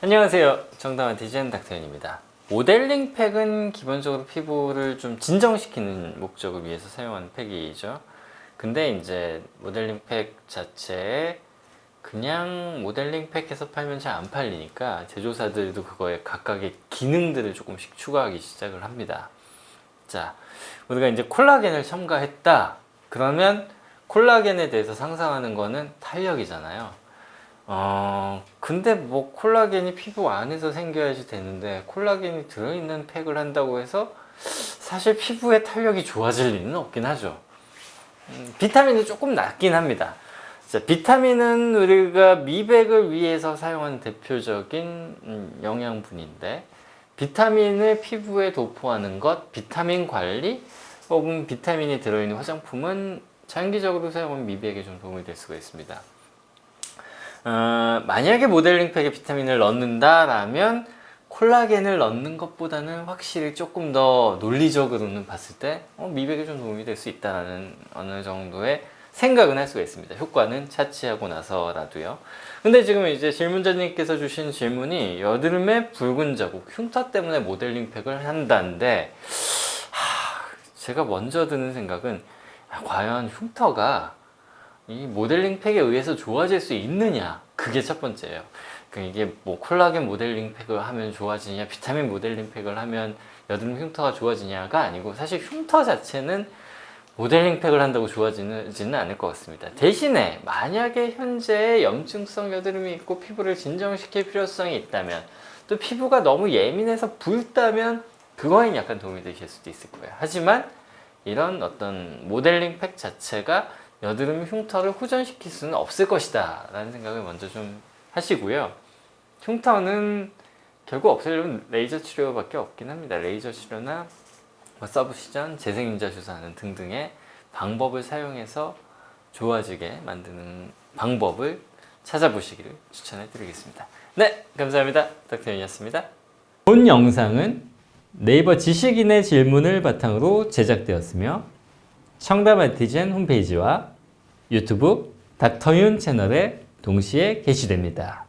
안녕하세요. 정답은 디자인 닥터현입니다. 모델링 팩은 기본적으로 피부를 좀 진정시키는 목적을 위해서 사용하는 팩이죠. 근데 이제 모델링 팩 자체에 그냥 모델링 팩해서 팔면 잘 안 팔리니까 제조사들도 그거에 각각의 기능들을 조금씩 추가하기 시작을 합니다. 자, 우리가 이제 콜라겐을 첨가했다. 그러면 콜라겐에 대해서 상상하는 거는 탄력이잖아요. 어, 근데 뭐 콜라겐이 피부 안에서 생겨야지 되는데 콜라겐이 들어있는 팩을 한다고 해서 사실 피부의 탄력이 좋아질 리는 없긴 하죠. 음, 비타민이 조금 낮긴 합니다. 자, 비타민은 우리가 미백을 위해서 사용하는 대표적인 음, 영양분인데 비타민을 피부에 도포하는 것, 비타민 관리 혹은 비타민이 들어있는 화장품은 장기적으로 사용하면 미백에 좀 도움이 될 수가 있습니다. 어, 만약에 모델링 팩에 비타민을 넣는다라면 콜라겐을 넣는 것보다는 확실히 조금 더 논리적으로는 봤을 때 어, 미백에 좀 도움이 될 수 있다라는 어느 정도의 생각은 할 수가 있습니다. 효과는 차치하고 나서라도요. 근데 지금 이제 질문자님께서 주신 질문이 여드름에 붉은 자국, 흉터 때문에 모델링 팩을 한다는데 하, 제가 먼저 드는 생각은 아, 과연 흉터가 이 모델링 팩에 의해서 좋아질 수 있느냐 그게 첫 번째예요. 그 이게 뭐 콜라겐 모델링 팩을 하면 좋아지냐, 비타민 모델링 팩을 하면 여드름 흉터가 좋아지냐가 아니고 사실 흉터 자체는 모델링 팩을 한다고 좋아지지는 않을 것 같습니다. 대신에 만약에 현재 염증성 여드름이 있고 피부를 진정시킬 필요성이 있다면 또 피부가 너무 예민해서 붉다면 그거엔 약간 도움이 되실 수도 있을 거예요. 하지만 이런 어떤 모델링 팩 자체가 여드름 흉터를 호전시킬 수는 없을 것이다. 라는 생각을 먼저 좀 하시고요. 흉터는 결국 없애려면 레이저 치료밖에 없긴 합니다. 레이저 치료나 뭐 서브시전, 재생임자 주사하는 등등의 방법을 사용해서 좋아지게 만드는 방법을 찾아보시기를 추천해 드리겠습니다. 네 감사합니다. 닥터윤이었습니다. 본 영상은 네이버 지식인의 질문을 바탕으로 제작되었으며 청담 아티젠 홈페이지와 유튜브 닥터윤 채널에 동시에 게시됩니다.